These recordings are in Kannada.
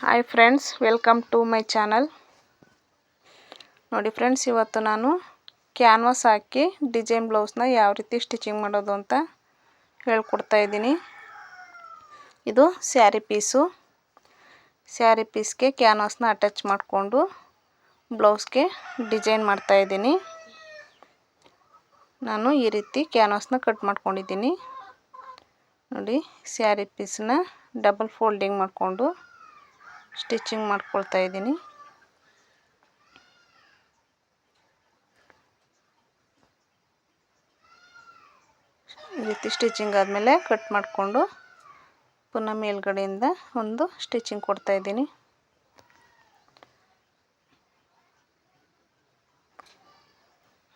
Hi friends, welcome to my channel. ನೋಡಿ ಫ್ರೆಂಡ್ಸ್, ಇವತ್ತು ನಾನು ಕ್ಯಾನ್ವಾಸ್ ಹಾಕಿ ಡಿಸೈನ್ ಬ್ಲೌಸ್ನ ಯಾವ ರೀತಿ ಸ್ಟಿಚಿಂಗ್ ಮಾಡೋದು ಅಂತ ಹೇಳ್ಕೊಡ್ತಾ ಇದ್ದೀನಿ. ಇದು ಸ್ಯಾರಿ ಪೀಸು. ಸ್ಯಾರಿ ಪೀಸ್ಗೆ ಕ್ಯಾನ್ವಾಸ್ನ ಅಟ್ಯಾಚ್ ಮಾಡಿಕೊಂಡು ಬ್ಲೌಸ್ಗೆ ಡಿಸೈನ್ ಮಾಡ್ತಾಯಿದ್ದೀನಿ ನಾನು ಈ ರೀತಿ ಕ್ಯಾನ್ವಾಸ್ನ ಕಟ್ ಮಾಡ್ಕೊಂಡಿದ್ದೀನಿ. ನೋಡಿ, ಸ್ಯಾರಿ ಪೀಸ್ನ ಡಬಲ್ ಫೋಲ್ಡಿಂಗ್ ಮಾಡಿಕೊಂಡು ಸ್ಟಿಚಿಂಗ್ ಮಾಡ್ಕೊಳ್ತಾ ಇದ್ದೀನಿ. ಈ ರೀತಿ ಸ್ಟಿಚಿಂಗ್ ಆದಮೇಲೆ ಕಟ್ ಮಾಡಿಕೊಂಡು ಪುನಃ ಮೇಲ್ಗಡೆಯಿಂದ ಒಂದು ಸ್ಟಿಚಿಂಗ್ ಕೊಡ್ತಾ ಇದ್ದೀನಿ.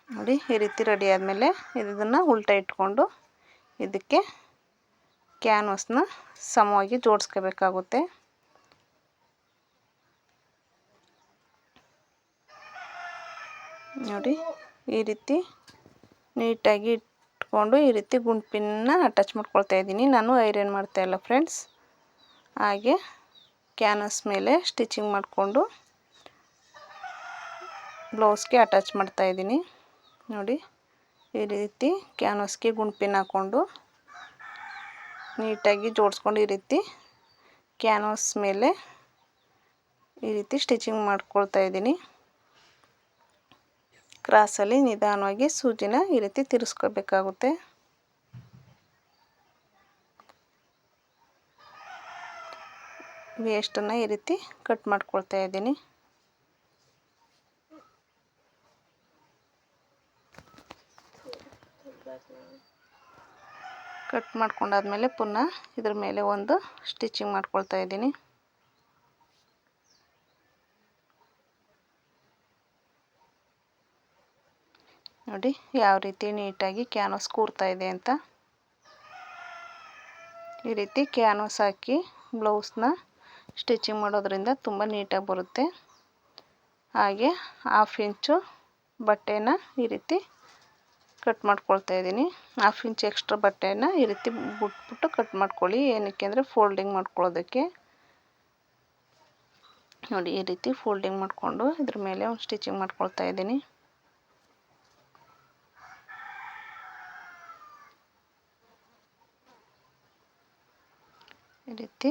ನೋಡಿ, ಈ ರೀತಿ ರೆಡಿ ಆದಮೇಲೆ ಇದನ್ನು ಉಲ್ಟಾ ಇಟ್ಕೊಂಡು ಇದಕ್ಕೆ ಕ್ಯಾನ್ವಸ್ನ ಸಮವಾಗಿ ಜೋಡಿಸ್ಕೋಬೇಕಾಗುತ್ತೆ. ನೋಡಿ, ಈ ರೀತಿ ನೀಟಾಗಿ ಇಟ್ಕೊಂಡು ಈ ರೀತಿ ಗುಂಪಿನ ಅಟ್ಯಾಚ್ ಮಾಡ್ಕೊಳ್ತಾ ಇದ್ದೀನಿ. ನಾನು ಐರನ್ ಮಾಡ್ತಾಯಿಲ್ಲ ಫ್ರೆಂಡ್ಸ್ ಹಾಗೆ ಕ್ಯಾನಸ್ ಮೇಲೆ ಸ್ಟಿಚಿಂಗ್ ಮಾಡಿಕೊಂಡು ಬ್ಲೌಸ್ಗೆ ಅಟ್ಯಾಚ್ ಮಾಡ್ತಾ ಇದ್ದೀನಿ. ನೋಡಿ, ಈ ರೀತಿ ಕ್ಯಾನ್ವಸ್ಗೆ ಗುಂಪಿನ ಹಾಕ್ಕೊಂಡು ನೀಟಾಗಿ ಜೋಡಿಸ್ಕೊಂಡು ಈ ರೀತಿ ಕ್ಯಾನ್ವಸ್ ಮೇಲೆ ಈ ರೀತಿ ಸ್ಟಿಚಿಂಗ್ ಮಾಡ್ಕೊಳ್ತಾ ಇದ್ದೀನಿ. ಕ್ರಾಸಲ್ಲಿ ನಿಧಾನವಾಗಿ ಸೂಜಿನ ಈ ರೀತಿ ತಿರ್ಸ್ಕೋಬೇಕಾಗುತ್ತೆ. ವೇಸ್ಟನ್ನು ಈ ರೀತಿ ಕಟ್ ಮಾಡ್ಕೊಳ್ತಾ ಇದ್ದೀನಿ. ಕಟ್ ಮಾಡ್ಕೊಂಡಾದ್ಮೇಲೆ ಪುನಃ ಇದ್ರ ಮೇಲೆ ಒಂದು ಸ್ಟಿಚಿಂಗ್ ಮಾಡ್ಕೊಳ್ತಾ ಇದ್ದೀನಿ. ನೋಡಿ ಯಾವ ರೀತಿ ನೀಟಾಗಿ ಕ್ಯಾನ್ವಸ್ ಕೂರ್ತಾ ಇದೆ ಅಂತ. ಈ ರೀತಿ ಕ್ಯಾನ್ವಸ್ ಹಾಕಿ ಬ್ಲೌಸ್ನ ಸ್ಟಿಚಿಂಗ್ ಮಾಡೋದ್ರಿಂದ ತುಂಬ ನೀಟಾಗಿ ಬರುತ್ತೆ. ಹಾಗೆ ಹಾಫ್ ಇಂಚು ಬಟ್ಟೆನ ಈ ರೀತಿ ಕಟ್ ಮಾಡ್ಕೊಳ್ತಾ ಇದ್ದೀನಿ. ಹಾಫ್ ಇಂಚ್ ಎಕ್ಸ್ಟ್ರಾ ಬಟ್ಟೆನ ಈ ರೀತಿ ಬಿಟ್ಬಿಟ್ಟು ಕಟ್ ಮಾಡ್ಕೊಳ್ಳಿ. ಏನಕ್ಕೆ ಅಂದರೆ ಫೋಲ್ಡಿಂಗ್ ಮಾಡ್ಕೊಳ್ಳೋದಕ್ಕೆ. ನೋಡಿ ಈ ರೀತಿ ಫೋಲ್ಡಿಂಗ್ ಮಾಡಿಕೊಂಡು ಇದ್ರ ಮೇಲೆ ಒಂದು ಸ್ಟಿಚಿಂಗ್ ಮಾಡ್ಕೊಳ್ತಾ ಇದ್ದೀನಿ. ಈ ರೀತಿ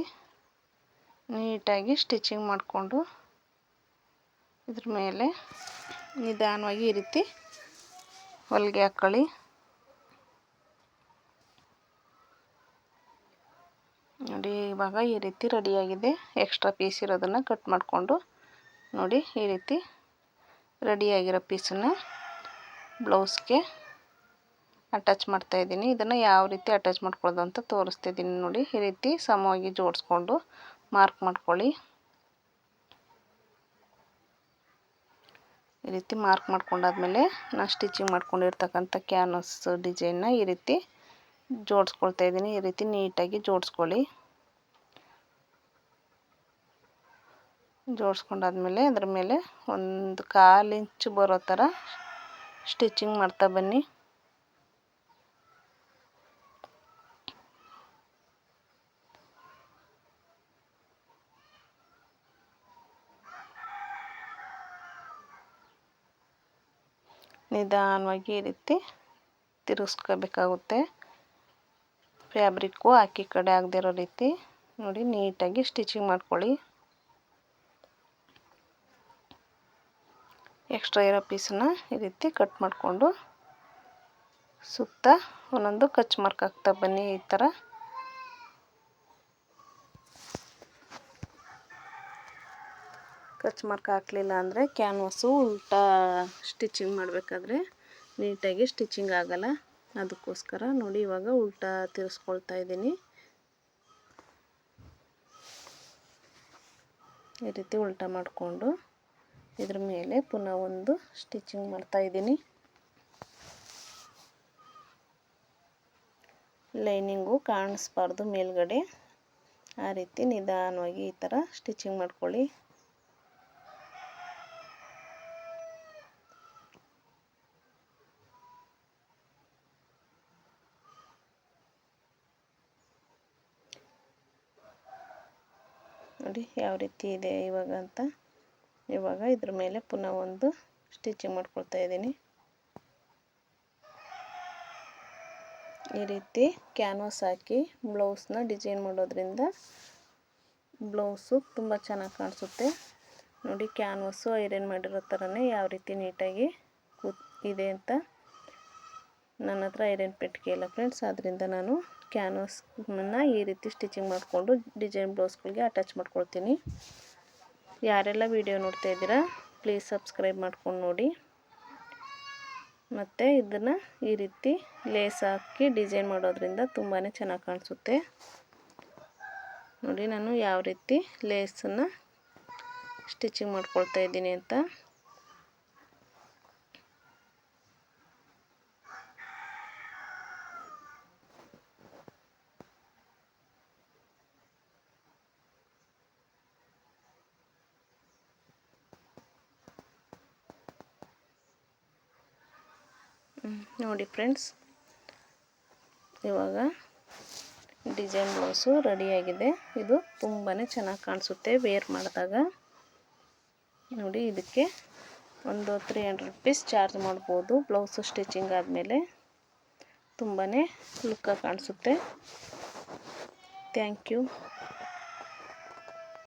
ನೀಟಾಗಿ ಸ್ಟಿಚಿಂಗ್ ಮಾಡಿಕೊಂಡು ಇದ್ರ ಮೇಲೆ ನಿಧಾನವಾಗಿ ಈ ರೀತಿ ಹೊಲಿಗೆ ಹಾಕ್ಕೊಳ್ಳಿ ನೋಡಿ, ಇವಾಗ ಈ ರೀತಿ ರೆಡಿಯಾಗಿದೆ ಎಕ್ಸ್ಟ್ರಾ ಪೀಸ್ ಇರೋದನ್ನು ಕಟ್ ಮಾಡಿಕೊಂಡು ನೋಡಿ ಈ ರೀತಿ ರೆಡಿಯಾಗಿರೋ ಪೀಸನ್ನು ಬ್ಲೌಸ್ಗೆ ಅಟ್ಯಾಚ್ ಮಾಡ್ತಾ ಇದ್ದೀನಿ. ಇದನ್ನು ಯಾವ ರೀತಿ ಅಟ್ಯಾಚ್ ಮಾಡ್ಕೊಳ್ಳೋದು ಅಂತ ತೋರಿಸ್ತಿದ್ದೀನಿ ನೋಡಿ. ಈ ರೀತಿ ಸಮವಾಗಿ ಜೋಡಿಸ್ಕೊಂಡು ಮಾರ್ಕ್ ಮಾಡ್ಕೊಳ್ಳಿ. ಈ ರೀತಿ ಮಾರ್ಕ್ ಮಾಡ್ಕೊಂಡಾದ್ಮೇಲೆ ನಾನು ಸ್ಟಿಚಿಂಗ್ ಮಾಡ್ಕೊಂಡಿರ್ತಕ್ಕಂಥ ಕ್ಯಾನ್ವಸ್ ಡಿಸೈನ್ನ ಈ ರೀತಿ ಜೋಡಿಸ್ಕೊಳ್ತಾ ಇದ್ದೀನಿ. ಈ ರೀತಿ ನೀಟಾಗಿ ಜೋಡಿಸ್ಕೊಳ್ಳಿ. ಜೋಡಿಸ್ಕೊಂಡಾದ್ಮೇಲೆ ಅದ್ರ ಮೇಲೆ ಒಂದು ಕಾಲು ಇಂಚು ಬರೋ ಥರ ಸ್ಟಿಚಿಂಗ್ ಮಾಡ್ತಾ ಬನ್ನಿ. ನಿಧಾನವಾಗಿ ಈ ರೀತಿ ತಿರುಗಿಸ್ಕೋಬೇಕಾಗುತ್ತೆ. ಫ್ಯಾಬ್ರಿಕ್ಕು ಹಾಕಿ ಕಡೆ ಆಗದಿರೋ ರೀತಿ ನೋಡಿ ನೀಟಾಗಿ ಸ್ಟಿಚಿಂಗ್ ಮಾಡ್ಕೊಳ್ಳಿ. ಎಕ್ಸ್ಟ್ರಾ ಇರೋ ಪೀಸನ್ನ ಈ ರೀತಿ ಕಟ್ ಮಾಡಿಕೊಂಡು ಸುತ್ತ ಒಂದೊಂದು ಕಚ್ ಮಾರ್ಕ್ ಹಾಕ್ತಾ ಬನ್ನಿ ಈ ಥರ. ಕಚ್ ಮಾರ್ಕ್ ಹಾಕಲಿಲ್ಲ ಅಂದರೆ ಕ್ಯಾನ್ವಸ್ಸು ಉಲ್ಟಾ ಸ್ಟಿಚಿಂಗ್ ಮಾಡಬೇಕಾದ್ರೆ ನೀಟಾಗಿ ಸ್ಟಿಚಿಂಗ್ ಆಗಲ್ಲ. ಅದಕ್ಕೋಸ್ಕರ ನೋಡಿ ಇವಾಗ ಉಲ್ಟಾ ತಿರ್ಸ್ಕೊಳ್ತಾ ಇದ್ದೀನಿ. ಈ ರೀತಿ ಉಲ್ಟಾ ಮಾಡಿಕೊಂಡು ಇದ್ರ ಮೇಲೆ ಪುನಃ ಒಂದು ಸ್ಟಿಚಿಂಗ್ ಮಾಡ್ತಾ ಇದ್ದೀನಿ. ಲೈನಿಂಗು ಕಾಣಿಸ್ಬಾರ್ದು ಮೇಲ್ಗಡೆ. ಆ ರೀತಿ ನಿಧಾನವಾಗಿ ಈ ಥರ ಸ್ಟಿಚಿಂಗ್ ಮಾಡ್ಕೊಳ್ಳಿ. ನೋಡಿ ಯಾವ ರೀತಿ ಇದೆ ಇವಾಗ ಅಂತ. ಇವಾಗ ಇದ್ರ ಮೇಲೆ ಪುನಃ ಒಂದು ಸ್ಟಿಚಿಂಗ್ ಮಾಡ್ಕೊಳ್ತಾ ಇದ್ದೀನಿ. ಈ ರೀತಿ ಕ್ಯಾನ್ವಾಸ್ ಹಾಕಿ ಬ್ಲೌಸ್ನ ಡಿಸೈನ್ ಮಾಡೋದ್ರಿಂದ ಬ್ಲೌಸು ತುಂಬ ಚೆನ್ನಾಗಿ ಕಾಣಿಸುತ್ತೆ. ನೋಡಿ ಕ್ಯಾನ್ವಾಸು ಐರನ್ ಮಾಡಿರೋ ಥರನೇ ಯಾವ ರೀತಿ ನೀಟಾಗಿ ಕೂತ್ ಇದೆ ಅಂತ. ನನ್ನ ಹತ್ರ ಐರನ್ ಪೆಟ್ಟಿಗೆ ಇಲ್ಲ ಫ್ರೆಂಡ್ಸ್ ಆದ್ದರಿಂದ ನಾನು ಕ್ಯಾನ್ವಾಸ್ನ ಈ ರೀತಿ ಸ್ಟಿಚಿಂಗ್ ಮಾಡಿಕೊಂಡು ಡಿಸೈನ್ ಬ್ಲೌಸ್ಗಳಿಗೆ ಅಟ್ಯಾಚ್ ಮಾಡ್ಕೊಳ್ತೀನಿ. ಯಾರೆಲ್ಲ ವಿಡಿಯೋ ನೋಡ್ತಾ ಇದ್ದೀರಾ ಪ್ಲೀಸ್ ಸಬ್ಸ್ಕ್ರೈಬ್ ಮಾಡ್ಕೊಂಡು ನೋಡಿ. ಮತ್ತು ಇದನ್ನು ಈ ರೀತಿ ಲೇಸ್ ಹಾಕಿ ಡಿಸೈನ್ ಮಾಡೋದ್ರಿಂದ ತುಂಬಾ ಚೆನ್ನಾಗಿ ಕಾಣಿಸುತ್ತೆ. ನೋಡಿ ನಾನು ಯಾವ ರೀತಿ ಲೇಸನ್ನು ಸ್ಟಿಚಿಂಗ್ ಮಾಡ್ಕೊಳ್ತಾ ಇದ್ದೀನಿ ಅಂತ. ನೋಡಿ ಫ್ರೆಂಡ್ಸ್, ಇವಾಗ ಡಿಸೈನ್ ಬ್ಲೌಸು ರೆಡಿಯಾಗಿದೆ ಇದು ತುಂಬಾ ಚೆನ್ನಾಗಿ ಕಾಣಿಸುತ್ತೆ ವೇರ್ ಮಾಡಿದಾಗ. ನೋಡಿ, ಇದಕ್ಕೆ ಒಂದು ತ್ರೀ ಹಂಡ್ರೆಡ್ ರುಪೀಸ್ ಚಾರ್ಜ್ ಮಾಡ್ಬೋದು. ಬ್ಲೌಸು ಸ್ಟಿಚಿಂಗ್ ಆದಮೇಲೆ ತುಂಬಾ ಲುಕ್ಕಾಗಿ ಕಾಣಿಸುತ್ತೆ. Thank you